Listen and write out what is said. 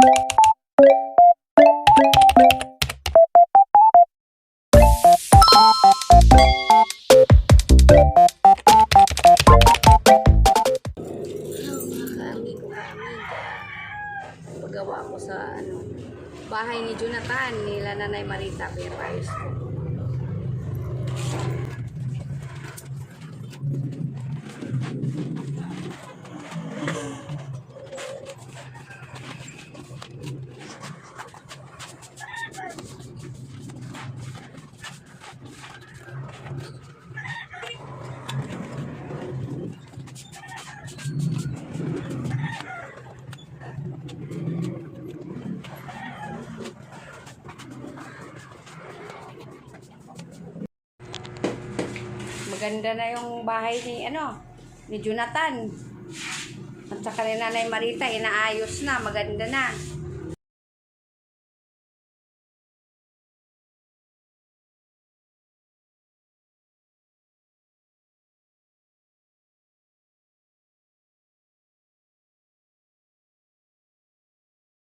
paggawa ko sa ano, bahay ni Jonathan, nila Nanay Marita Berayos ko. Maganda na yung bahay ni ano, ni Jonathan. At saka ni Nanay Marita, inaayos na, maganda na.